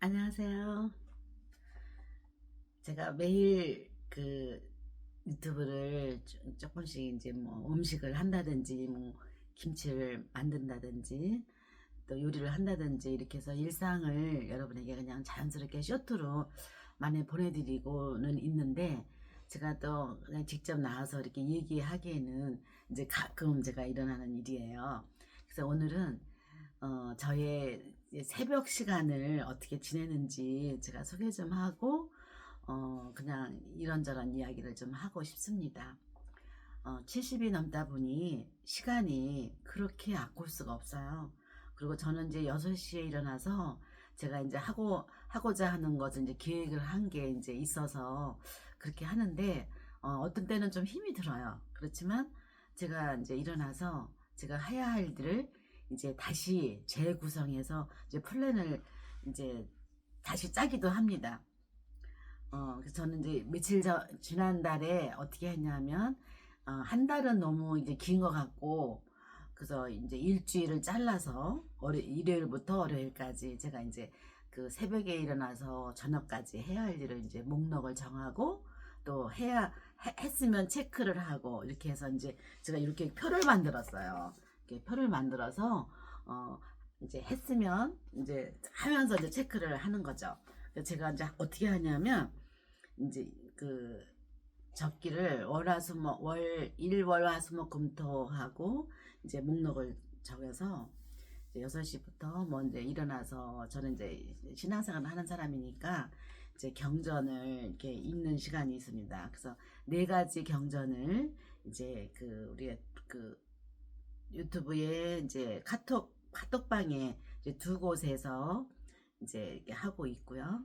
안녕하세요. 제가 매일 그 유튜브를 조- 조금씩 이제 뭐 음식을 한다든지 뭐 김치를 만든다든지 또 요리를 한다든지 이렇게 해서 일상을 여러분에게 그냥 자연스럽게 쇼트로 많이 보내드리고는 있는데 제가 또 그냥 직접 나와서 이렇게 얘기하기에는 이제 가끔 제가 일어나는 일이에요. 그래서 오늘은 어, 저의 새벽 시간을 어떻게 지내는지 제가 소개 좀 하고, 어, 그냥 이런저런 이야기를 좀 하고 싶습니다. 어, 70이 넘다 보니 시간이 그렇게 아낄 수가 없어요. 그리고 저는 이제 6시에 일어나서 제가 이제 하고, 하고자 하는 것을 이제 계획을 한 게 이제 있어서 그렇게 하는데, 어, 어떤 때는 좀 힘이 들어요. 그렇지만 제가 이제 일어나서 제가 해야 할 일들을 이제 다시 재구성해서 이제 플랜을 이제 다시 짜기도 합니다. 어, 그래서 저는 이제 며칠 전, 지난달에 어떻게 했냐면, 어, 한 달은 너무 이제 긴 것 같고, 그래서 이제 일주일을 잘라서, 월요, 일요일부터 월요일까지 제가 이제 그 새벽에 일어나서 저녁까지 해야 할 일을 이제 목록을 정하고, 또 해야, 해- 했으면 체크를 하고, 이렇게 해서 이제 제가 이렇게 표를 만들었어요. 이렇게 표를 만들어서, 어, 이제 했으면 이제 하면서 이제 체크를 하는 거죠. 제가 이제 어떻게 하냐면, 이제 그 적기를 월화수목 월 일월화수목 금토 하고 이제 목록을 적어서 이제 6시부터 뭐 이제 일어나서 저는 이제 신앙생활을 하는 사람이니까 이제 경전을 이렇게 읽는 시간이 있습니다. 그래서 네 가지 경전을 이제 그 우리 그 유튜브에 이제 카톡 카톡방에 이제 두 곳에서 이제 이렇게 하고 있고요.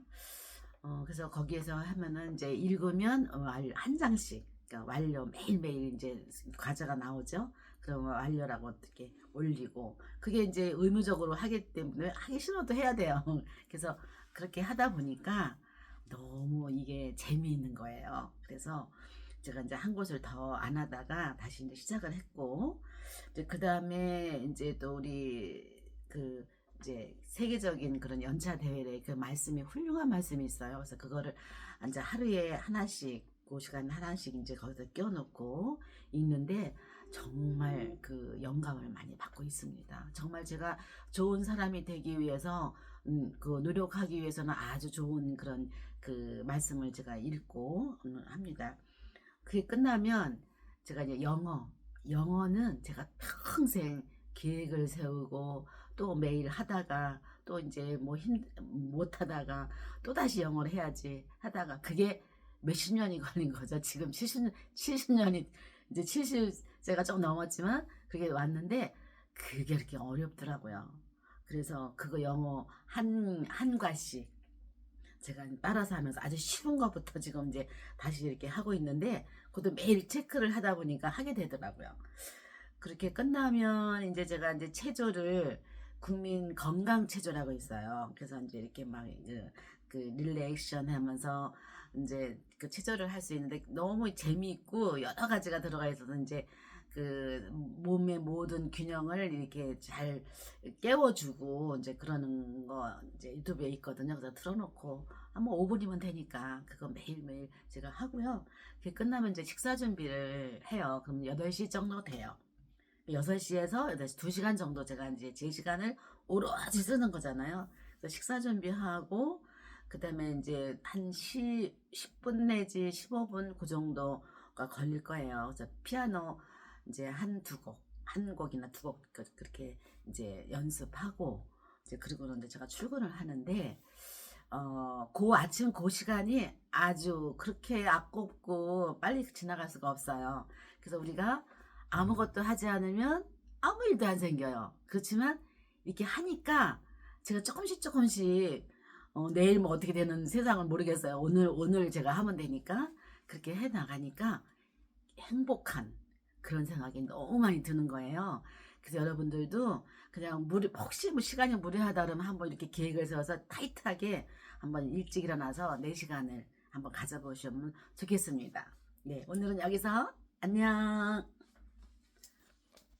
어, 그래서 거기에서 하면은 이제 읽으면 한 장씩, 그러니까 완료 매일매일 이제 과자가 나오죠. 그러면 완료라고 어떻게 올리고, 그게 이제 의무적으로 하기 때문에 하기 싫어도 해야 돼요. 그래서 그렇게 하다 보니까 너무 이게 재미있는 거예요. 그래서 제가 이제 한 곳을 더 안 하다가 다시 이제 시작을 했고, 이제 그 다음에 이제 또 우리 그 이제 세계적인 그런 연차 대회에 그 말씀이 훌륭한 말씀이 있어요. 그래서 그거를 이제 하루에 하나씩 그 시간 하나씩 이제 거기서 껴놓고 읽는데 정말 그 영감을 많이 받고 있습니다. 정말 제가 좋은 사람이 되기 위해서 음, 그 노력하기 위해서는 아주 좋은 그런 그 말씀을 제가 읽고 음, 합니다. 그게 끝나면 제가 이제 영어 영어는 제가 평생 계획을 세우고 또 매일 하다가 또 이제 뭐 힘 못 하다가 또 다시 영어를 해야지 하다가 그게 몇십 년이 걸린 거죠. 지금 70, 70년이 이제 70세가 조금 넘었지만 그게 왔는데 그게 이렇게 어렵더라고요. 그래서 그거 영어 한, 한 과씩 제가 따라서 하면서 아주 쉬운 것부터 지금 이제 다시 이렇게 하고 있는데 그것도 매일 체크를 하다 보니까 하게 되더라고요. 그렇게 끝나면 이제 제가 이제 체조를 국민 건강 체조라고 있어요. 그래서 이제 이렇게 막그 릴렉션 하면서 이제 그 체조를 할 수 있는데 너무 재미있고 여러 가지가 들어가 있어서 이제 그 몸의 모든 균형을 이렇게 잘 깨워주고 이제 그러는 거 이제 유튜브에 있거든요. 그래서 틀어놓고 한번 5분이면 되니까 그거 매일매일 제가 하고요. 그게 끝나면 이제 식사 준비를 해요. 그럼 8시 정도 돼요. 6시에서 8시 2시간 정도 제가 이제 제 시간을 오로지 쓰는 거잖아요. 그래서 식사 준비하고, 그 다음에 이제 한 10, 10분 내지 15분 그 정도가 걸릴 거예요. 그래서 피아노 이제 한 두 곡, 한 곡이나 두 곡 그렇게 이제 연습하고, 이제 그리고는 이제 제가 출근을 하는데, 어, 그 아침 그 시간이 아주 그렇게 아깝고 빨리 지나갈 수가 없어요. 그래서 우리가 아무것도 하지 않으면 아무 일도 안 생겨요. 그렇지만 이렇게 하니까 제가 조금씩 조금씩 어, 내일 뭐 어떻게 되는 세상을 모르겠어요. 오늘 오늘 제가 하면 되니까 그렇게 해 나가니까 행복한 그런 생각이 너무 많이 드는 거예요. 그래서 여러분들도 그냥 무리 혹시 뭐 시간이 무리하다 그러면 한번 이렇게 계획을 세워서 타이트하게 한번 일찍 일어나서 4시간을 한번 가져보시면 좋겠습니다. 네, 오늘은 여기서 안녕.